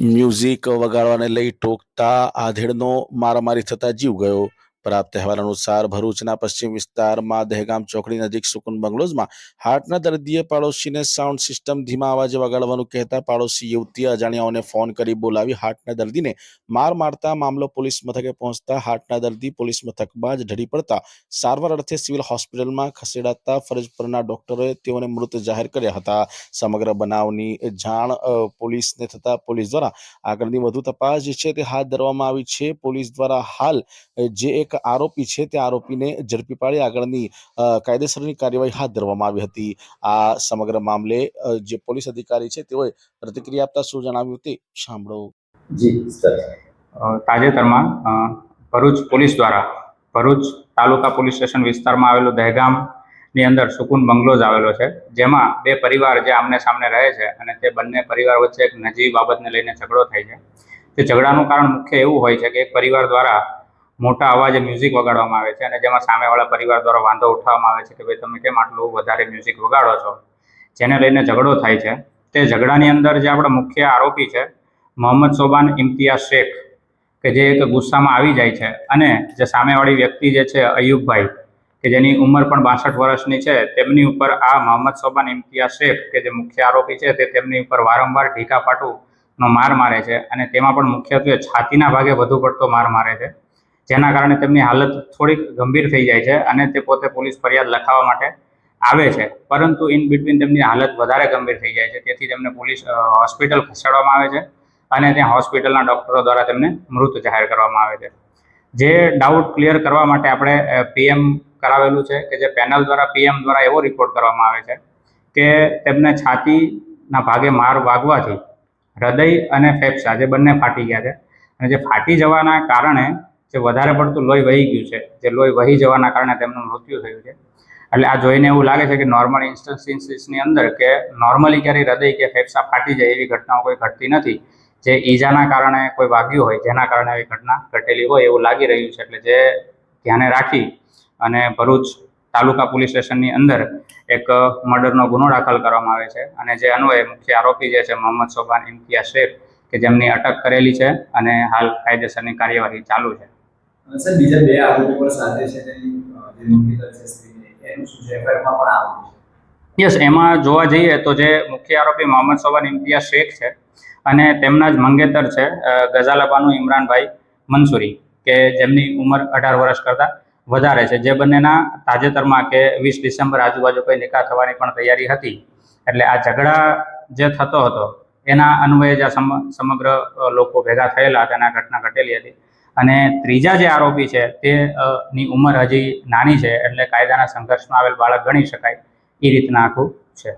Music વગાડવાને લઈ ટોકતા આધેડનો મારામારી થતા જીવ ગયો. પ્રાપ્ત અહેવાલ અનુસાર ભરૂચના પશ્ચિમ વિસ્તારમાં દહેગામ ચોકડી નજીક સુકુન બંગલોઝમાં હાર્ટના દર્દીએ પાડોશીને સાઉન્ડ સિસ્ટમ ધીમા અવાજે વગાડવાનું કહેતા પાડોશી યુવતી અજાણ્યાઓને ફોન કરી બોલાવી હાર્ટના દર્દીને માર મારતા મામલો પોલીસ મથકે પહોંચતા હાર્ટના દર્દી પોલીસ મથકમાં જ ઢળી પડતા સારવાર અર્થે સિવિલ હોસ્પિટલમાં ખસેડાતા ફરજ પરના ડોક્ટરોએ તેઓને મૃત જાહેર કર્યા હતા. સમગ્ર બનાવની જાણ પોલીસને થતા પોલીસ દ્વારા આગળની વધુ તપાસ જે છે તે હાથ ધરવામાં આવી છે. પોલીસ દ્વારા હાલ જે એક આરોપી છે તે આરોપીને ઝડપી પાડી આગળની કાયદેસરની કાર્યવાહી હાથ ધરવામાં આવી હતી. આ સમગ્ર મામલે જે પોલીસ અધિકારી છે તેઓએ પ્રતિક્રિયા આપતા શું જણાવ્યું તે સાંભળો. જી તાજેતરમાં ભરૂચ પોલીસ દ્વારા ભરૂચ તાલુકા પોલીસ સ્ટેશન વિસ્તારમાં આવેલો દહેગામની અંદર સુકુન બંગલોઝ આવેલો છે જેમાં બે પરિવાર જે આમને સામને રહે છે અને તે બંને પરિવાર વચ્ચે એક નજીવી બાબતને લઈને ઝઘડો થાય છે. તે ઝઘડાનું કારણ મુખ્ય એવું હોય છે કે એક પરિવાર દ્વારા મોટા અવાજે મ્યુઝિક વગાડવામાં આવે છે અને જેમાં સામેવાળા પરિવાર દ્વારા વાંધો ઉઠાવવામાં આવે છે કે ભાઈ તમે કેમ આટલું વધારે મ્યુઝિક વગાડો છો? જેને લઈને ઝઘડો થાય છે. તે ઝઘડાની અંદર જે આપણા મુખ્ય આરોપી છે, મોહમ્મદ સોબાન ઇમ્તિયાઝ શેખ, કે જે એક ગુસ્સામાં આવી જાય છે અને જે સામેવાળી વ્યક્તિ જે છે, અયુબભાઈ, કે જેની ઉંમર પણ બાસઠ વર્ષની છે, તેમની ઉપર આ મોહમ્મદ સોબાન ઇમ્તિયાઝ શેખ, કે જે મુખ્ય આરોપી છે, તે તેમની ઉપર વારંવાર ઢીકા પાટુનો માર મારે છે અને તેમાં પણ મુખ્યત્વે છાતીના ભાગે વધુ પડતો માર મારે છે. જેના કારણે તેમની હાલત થોડીક ગંભીર થઈ જાય છે અને તે પોતે પોલીસ ફરિયાદ લખાવવા માટે આવે છે. પરંતુ ઇન બિટવીન તેમની હાલત વધારે ગંભીર થઈ જાય છે. તેથી તેમને પોલીસ હોસ્પિટલ ખસેડવામાં આવે છે અને ત્યાં હોસ્પિટલના ડૉક્ટરો દ્વારા તેમને મૃત જાહેર કરવામાં આવે છે. જે ડાઉટ ક્લિયર કરવા માટે આપણે પીએમ કરાવેલું છે કે જે પેનલ દ્વારા પીએમ દ્વારા એવો રિપોર્ટ કરવામાં આવે છે કે તેમને છાતીના ભાગે માર વાગવાથી હૃદય અને ફેફસા જે બંને ફાટી ગયા છે અને જે ફાટી જવાના કારણે જે વધારે પડતું લોહી વહી ગયું છે, જે લોહી વહી જવાના કારણે તેમનું મૃત્યુ થયું છે. એટલે આ જોઈને એવું લાગે છે કે નોર્મલ ઇન્સ્ટન્સીસની અંદર કે નોર્મલી ક્યારેય હૃદય કે ફેફસા ફાટી જાય એવી ઘટનાઓ કોઈ ઘટતી નથી. જે ઈજાના કારણે કોઈ વાગ્યું હોય, જેના કારણે આવી ઘટના ઘટેલી હોય એવું લાગી રહ્યું છે, એટલે જે ધ્યાને રાખી અને ભરૂચ તાલુકા પોલીસ સ્ટેશનની અંદર એક મર્ડરનો ગુનો દાખલ કરવામાં આવે છે. અને જે અન્વયે મુખ્ય આરોપી જે છે, મોહમ્મદ સોબાન ઇમ્તિયા શેખ, કે જેમની અટક કરેલી છે અને હાલ કાયદેસરની કાર્યવાહી ચાલુ છે. સર, બીજા બે આરોપી પણ સાથે છે તેની જે એનું યસ, એમાં જોવા જઈએ તો જે મુખ્ય આરોપી મોહમ્મદ સવાન ઇમ્તિયાઝ શેખ છે અને તેમના જ મંગેતર છે ગઝાલાબાનું ઇમરાનભાઈ મંસૂરી, કે જેમની ઉંમર અઢાર વર્ષ કરતાં વધારે છે. જે બંનેના તાજેતરમાં કે વીસ ડિસેમ્બર આજુબાજુ કોઈ નિકાહ થવાની પણ તૈયારી હતી. એટલે આ ઝઘડા જે થતો હતો, એના અન્વયે જે સમગ્ર લોકો ભેગા થયેલા હતા આ ઘટના ઘટેલી હતી. અને ત્રીજા જે આરોપી છે તે ની ઉંમર હજી નાની છે, એટલે કાયદાના સંઘર્ષમાં આવેલ બાળક ગણી શકાય, એ રીતના આખું છે.